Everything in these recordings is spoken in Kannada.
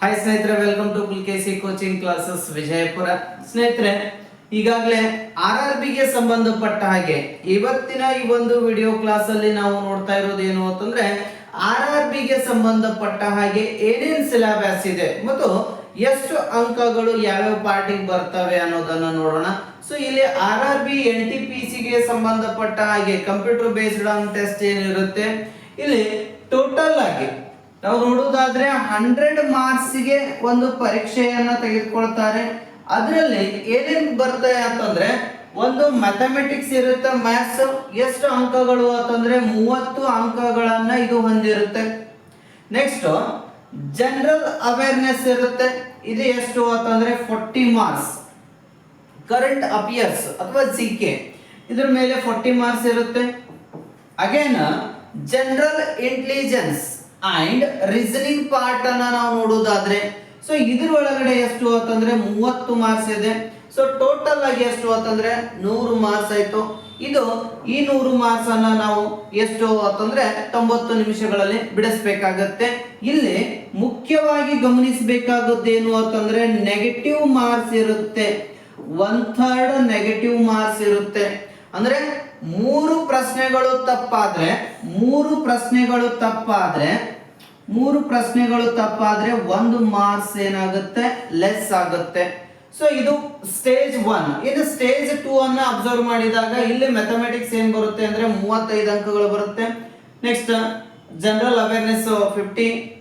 ಹಾಯ್ ಸ್ನೇಹಿತರೆ ವೆಲ್ಕಮ್ ಟು ಪುಲ್ ಸಿ ಕೋಚಿಂಗ್ ಕ್ಲಾಸಸ್ ವಿಜಯಪುರ. ಸ್ನೇಹಿತರೆ, ಈಗಾಗಲೇ ಆರ್ ಆರ್ ಬಿಗೆ ಸಂಬಂಧಪಟ್ಟ ಹಾಗೆ ಇವತ್ತಿನ ಈ ಒಂದು ವಿಡಿಯೋ ಕ್ಲಾಸ್ ಅಲ್ಲಿ ನಾವು ನೋಡ್ತಾ ಇರೋದು ಏನು ಅಂತಂದ್ರೆ ಆರ್ ಆರ್ ಬಿಗೆ ಸಂಬಂಧಪಟ್ಟ ಹಾಗೆ ಏನೇನ್ ಸಿಲೆಬಸ್ ಇದೆ ಮತ್ತು ಎಷ್ಟು ಅಂಕಗಳು ಯಾವ್ಯಾವ ಪಾರ್ಟಿಗೆ ಬರ್ತವೆ ಅನ್ನೋದನ್ನ ನೋಡೋಣ. ಸೊ ಇಲ್ಲಿ R R B N T P ಸಿಗೆ ಸಂಬಂಧಪಟ್ಟ ಹಾಗೆ ಕಂಪ್ಯೂಟರ್ ಬೇಸ್ಡ್ ಆನ್ ಟೆಸ್ಟ್ ಏನಿರುತ್ತೆ. ಇಲ್ಲಿ ಟೋಟಲ್ ಆಗಿ ನಾವು ನೋಡುವುದಾದ್ರೆ ಹಂಡ್ರೆಡ್ ಮಾರ್ಕ್ಸ್ಗೆ ಒಂದು ಪರೀಕ್ಷೆಯನ್ನ ತೆಗೆದುಕೊಳ್ತಾರೆ. ಅದರಲ್ಲಿ ಏನೇನ್ ಬರ್ತದೆ ಅಂತಂದ್ರೆ ಒಂದು ಮ್ಯಾಥಮೆಟಿಕ್ಸ್ ಇರುತ್ತೆ ಮ್ಯಾಥ್ಸ್, ಎಷ್ಟು ಅಂಕಗಳು ಅಂತಂದ್ರೆ ಮೂವತ್ತು ಅಂಕಗಳನ್ನ ಇದು ಹೊಂದಿರುತ್ತೆ. ನೆಕ್ಸ್ಟ್ ಜನರಲ್ ಅವೇರ್ನೆಸ್ ಇರುತ್ತೆ. ಇದು ಎಷ್ಟು ಅಂತಂದ್ರೆ ಫೋರ್ಟಿ ಮಾರ್ಕ್ಸ್. ಕರೆಂಟ್ ಅಫಿಯರ್ಸ್ ಅಥವಾ ಜಿ ಕೆ ಇದ್ರ ಮೇಲೆ ಫೋರ್ಟಿ ಮಾರ್ಕ್ಸ್ ಇರುತ್ತೆ. Again, general intelligence. And reasoning part ಅನ್ನ ನಾವು ನೋಡೋದಾದ್ರೆ ಸೊ ಇದ್ರ ಒಳಗಡೆ ಎಷ್ಟು ಅಂತಂದ್ರೆ ಮೂವತ್ತು ಮಾರ್ಕ್ಸ್ ಇದೆ. ಸೊ ಟೋಟಲ್ ಆಗಿ ಎಷ್ಟು ಅಂತಂದ್ರೆ ನೂರು ಮಾರ್ಕ್ಸ್ ಆಯ್ತು. ಇದು ಈ ನೂರು ಮಾರ್ಕ್ಸ್ ಅನ್ನ ನಾವು ಎಷ್ಟು ಅಂತಂದ್ರೆ ತೊಂಬತ್ತು ನಿಮಿಷಗಳಲ್ಲಿ ಬಿಡಿಸ್ಬೇಕಾಗತ್ತೆ. ಇಲ್ಲಿ ಮುಖ್ಯವಾಗಿ ಗಮನಿಸಬೇಕಾಗದ್ದೇನು ಅಂತಂದ್ರೆ ನೆಗೆಟಿವ್ ಮಾರ್ಕ್ಸ್ ಇರುತ್ತೆ. ಒನ್ ಥರ್ಡ್ ನೆಗೆಟಿವ್ ಮಾರ್ಕ್ಸ್ ಇರುತ್ತೆ. ಅಂದ್ರೆ ಮೂರು ಪ್ರಶ್ನೆಗಳು ತಪ್ಪಾದ್ರೆ, ಮೂರು ಪ್ರಶ್ನೆಗಳು ತಪ್ಪಾದ್ರೆ, ಮೂರು ಪ್ರಶ್ನೆಗಳು ತಪ್ಪಾದ್ರೆ ಒಂದು ಮಾರ್ಕ್ಸ್ ಏನಾಗುತ್ತೆ? ಲೆಸ್ ಆಗುತ್ತೆ. ಸೊ ಇದು ಸ್ಟೇಜ್ ಒನ್ ಇದು ಸ್ಟೇಜ್ ಟೂ ಅನ್ನ ಅಬ್ಸರ್ವ್ ಮಾಡಿದಾಗ ಇಲ್ಲಿ ಮೆಥಮೆಟಿಕ್ಸ್ ಏನ್ ಬರುತ್ತೆ ಅಂದ್ರೆ ಮೂವತ್ತೈದು ಅಂಕಗಳು ಬರುತ್ತೆ. ನೆಕ್ಸ್ಟ್ ಜನರಲ್ ಅವೇರ್ನೆಸ್ ಫಿಫ್ಟಿ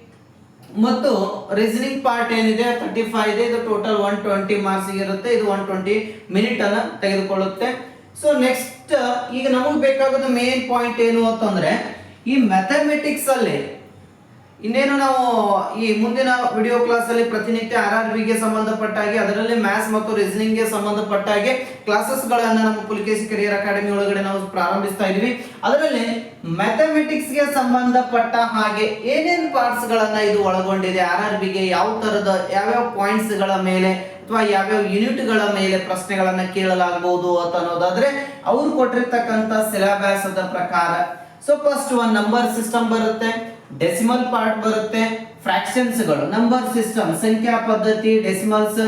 ಮತ್ತು ರೀಸನಿಂಗ್ ಪಾರ್ಟ್ ಏನಿದೆ? ತರ್ಟಿ ಫೈವ್ ಇದೆ ಇದು ಟೋಟಲ್ ಒನ್ ಟ್ವೆಂಟಿ ಮಾರ್ಕ್ಸ್ ಇರುತ್ತೆ. ಇದು ಒನ್ ಟ್ವೆಂಟಿ ಮಿನಿಟ್ ಅನ್ನ ತೆಗೆದುಕೊಳ್ಳುತ್ತೆ. ಸೊ ನೆಕ್ಸ್ಟ್ ಈಗ ನಮಗೆ ಬೇಕಾಗೋದು ಮೇನ್ ಪಾಯಿಂಟ್ ಏನು ಅಂತಂದ್ರೆ ಈ ಮ್ಯಾಥಮೆಟಿಕ್ಸ್ ಅಲ್ಲಿ, ಇನ್ನೇನು ನಾವು ಈ ಮುಂದಿನ ವಿಡಿಯೋ ಕ್ಲಾಸ್ ಅಲ್ಲಿ ಪ್ರತಿನಿತ್ಯ ಆರ್ ಆರ್ ಬಿಗೆ ಸಂಬಂಧಪಟ್ಟ ಹಾಗೆ ಅದರಲ್ಲಿ ಮ್ಯಾಥ್ಸ್ ಮತ್ತು ರೀಸನಿಂಗ್ಗೆ ಸಂಬಂಧಪಟ್ಟ ಹಾಗೆ ಕ್ಲಾಸಸ್ ಗಳನ್ನ ನಮ್ಮ ಪುಲಿಕೇಶಿ ಕರಿಯರ್ ಅಕಾಡೆಮಿ ಒಳಗಡೆ ನಾವು ಪ್ರಾರಂಭಿಸ್ತಾ ಇದೀವಿ ಅದರಲ್ಲಿ ಮ್ಯಾಥಮೆಟಿಕ್ಸ್ಗೆ ಸಂಬಂಧಪಟ್ಟ ಹಾಗೆ ಏನೇನು ಪಾರ್ಟ್ಸ್ ಗಳನ್ನ ಇದು ಒಳಗೊಂಡಿದೆ ಆರ್ ಆರ್ ಬಿಗೆ ಯಾವ ತರದ, ಯಾವ್ಯಾವ ಪಾಯಿಂಟ್ಸ್ಗಳ ಮೇಲೆ ಅಥವಾ ಯಾವ್ಯಾವ ಯೂನಿಟ್ಗಳ ಮೇಲೆ ಪ್ರಶ್ನೆಗಳನ್ನ ಕೇಳಲಾಗಬಹುದು ಅಂತ ಅನ್ನೋದಾದ್ರೆ ಅವ್ರು ಕೊಟ್ಟಿರ್ತಕ್ಕಂಥ ಸಿಲೆಬಸದ ಪ್ರಕಾರ. So first one number system ಬರುತ್ತೆ ಡೆಸಿಮಲ್ ಪಾರ್ಟ್ ಬರುತ್ತೆ ಫ್ರಾಕ್ಷನ್ಸ್ಗಳು ನಂಬರ್ ಸಿಸ್ಟಮ್ ಸಂಖ್ಯಾ ಪದ್ಧತಿ ಡೆಸಿಮಲ್ಸ್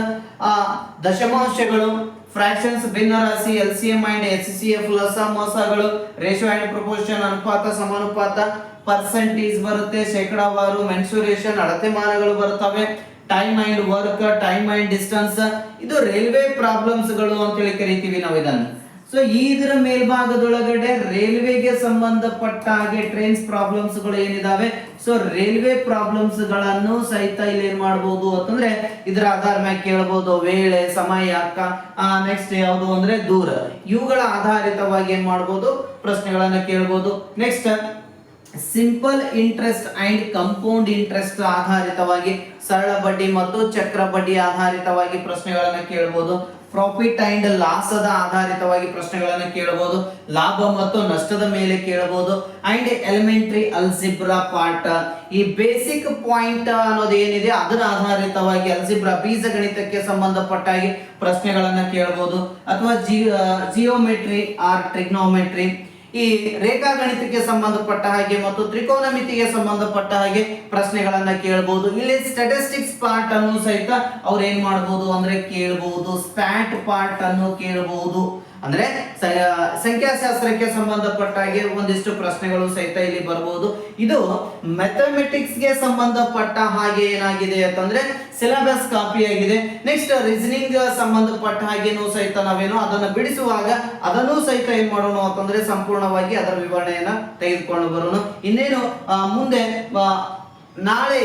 ದಶಮಾಂಶಗಳು fractions ಭಿನ್ನರಾಶಿ L C M and S C F ಲಸ, ಮೋಸಗಳು ರೇಷೋ ಅಂಡ್ ಪ್ರಪೋರ್ಷನ್ ಅನುಪಾತ, ಸಮಾನುಪಾತ ಪರ್ಸೆಂಟೇಜ್ ಬರುತ್ತೆ, ಶೇಕಡಾವಾರು ಮೆನ್ಸುರೇಷನ್ ಅಳತೆಮಾನಗಳು ಬರ್ತವೆ. Time and work time and distance ಇದು ರೈಲ್ವೆ ಪ್ರಾಬ್ಲಮ್ಸ್ಗಳು ಅಂತೇಳಿ ಕರಿತೀವಿ ನಾವು ಇದನ್ನು. ಸೊ ಇದರ ಮೇಲ್ಭಾಗದೊಳಗಡೆ ರೈಲ್ವೆಗೆ ಸಂಬಂಧಪಟ್ಟ ಹಾಗೆ ಟ್ರೈನ್ಸ್ ಪ್ರಾಬ್ಲಮ್ಸ್ಗಳು ಏನಿದಾವೆ? ಸೊ ರೈಲ್ವೆ ಪ್ರಾಬ್ಲಮ್ಸ್ಗಳನ್ನು ಸಹಿತ ಇಲ್ಲಿ ಏನ್ ಮಾಡಬಹುದು ಅಂತಂದ್ರೆ ಇದರ ಆಧಾರ ಮೇಲೆ ಕೇಳಬಹುದು ವೇಳೆ, ಸಮಯ ನೆಕ್ಸ್ಟ್ ಯಾವುದು ಅಂದ್ರೆ ದೂರ. ಇವುಗಳ ಆಧಾರಿತವಾಗಿ ಏನ್ ಮಾಡಬಹುದು ಪ್ರಶ್ನೆಗಳನ್ನ ಕೇಳಬಹುದು next simple interest and compound interest ಆಧಾರಿತವಾಗಿ, ಸರಳ ಬಡ್ಡಿ ಮತ್ತು ಚಕ್ರ ಬಡ್ಡಿ ಆಧಾರಿತವಾಗಿ ಪ್ರಶ್ನೆಗಳನ್ನು ಕೇಳಬಹುದು ಪ್ರಾಫಿಟ್ ಅಂಡ್ ಲಾಸದ ಆಧಾರಿತವಾಗಿ ಪ್ರಶ್ನೆಗಳನ್ನು ಕೇಳಬಹುದು ಲಾಭ ಮತ್ತು ನಷ್ಟದ ಮೇಲೆ ಕೇಳಬಹುದು ಅಂಡ್ ಎಲಿಮೆಂಟ್ರಿ ಅಲ್ಸಿಬ್ರಾ ಪಾರ್ಟ್ ಈ ಬೇಸಿಕ್ ಪಾಯಿಂಟ್ ಅನ್ನೋದು ಏನಿದೆ ಅದರ ಆಧಾರಿತವಾಗಿ ಅಲ್ಸಿಬ್ರಾ ಬೀಜ ಗಣಿತಕ್ಕೆ ಸಂಬಂಧಪಟ್ಟಾಗಿ ಪ್ರಶ್ನೆಗಳನ್ನು ಕೇಳಬಹುದು ಅಥವಾ ಜಿಯೋಮೆಟ್ರಿ ಆರ್ ಟ್ರಿಗ್ನೋಮೆಟ್ರಿ ಈ ರೇಖಾಗಣಿತಕ್ಕೆ ಸಂಬಂಧಪಟ್ಟ ಹಾಗೆ ಮತ್ತು ತ್ರಿಕೋನಮಿತಿಗೆ ಸಂಬಂಧಪಟ್ಟ ಹಾಗೆ ಪ್ರಶ್ನೆಗಳನ್ನ ಕೇಳಬಹುದು ಇಲ್ಲಿ ಸ್ಟಾಟಿಸ್ಟಿಕ್ಸ್ ಪಾರ್ಟ್ ಅನ್ನು ಸಹಿತ ಅವ್ರು ಏನ್ ಮಾಡಬಹುದು ಅಂದ್ರೆ ಕೇಳಬಹುದು ಸ್ಟ್ಯಾಟ್ ಪಾರ್ಟ್ ಅನ್ನು ಕೇಳಬಹುದು ಅಂದ್ರೆ ಸಂಖ್ಯಾಶಾಸ್ತ್ರಕ್ಕೆ ಸಂಬಂಧಪಟ್ಟ ಹಾಗೆ ಒಂದಿಷ್ಟು ಪ್ರಶ್ನೆಗಳು ಸಹಿತ ಇಲ್ಲಿ ಬರಬಹುದು ಇದು ಮ್ಯಾಥಮೆಟಿಕ್ಸ್ಗೆ ಸಂಬಂಧಪಟ್ಟ ಹಾಗೆ ಏನಾಗಿದೆ ಅಂತಂದ್ರೆ ಸಿಲೆಬಸ್ ಕಾಪಿ ಆಗಿದೆ. ನೆಕ್ಸ್ಟ್ ರೀಸನಿಂಗ್ ಸಂಬಂಧಪಟ್ಟ ಹಾಗೇನು ಸಹಿತ ನಾವೇನು ಅದನ್ನ ಬಿಡಿಸುವಾಗ ಅದನ್ನು ಸಹಿತ ಏನ್ ಮಾಡೋಣ ಅಂತಂದ್ರೆ ಸಂಪೂರ್ಣವಾಗಿ ಅದರ ವಿವರಣೆಯನ್ನ ತೆಗೆದುಕೊಂಡು ಬರೋಣ. ಇನ್ನೇನು ಮುಂದೆ ನಾಳೆ,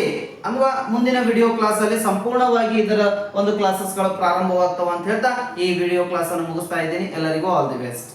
ಅಥವಾ ಮುಂದಿನ ವಿಡಿಯೋ ಕ್ಲಾಸ್ ಅಲ್ಲಿ ಸಂಪೂರ್ಣವಾಗಿ ಇದರ ಒಂದು ಕ್ಲಾಸಸ್ಗಳು ಪ್ರಾರಂಭವಾಗ್ತವ ಅಂತ ಹೇಳ್ತಾ ಈ ವಿಡಿಯೋ ಕ್ಲಾಸ್ ಅನ್ನು ಮುಗಿಸ್ತಾ ಇದ್ದೀನಿ. ಎಲ್ಲರಿಗೂ ಆಲ್ ದಿ ಬೆಸ್ಟ್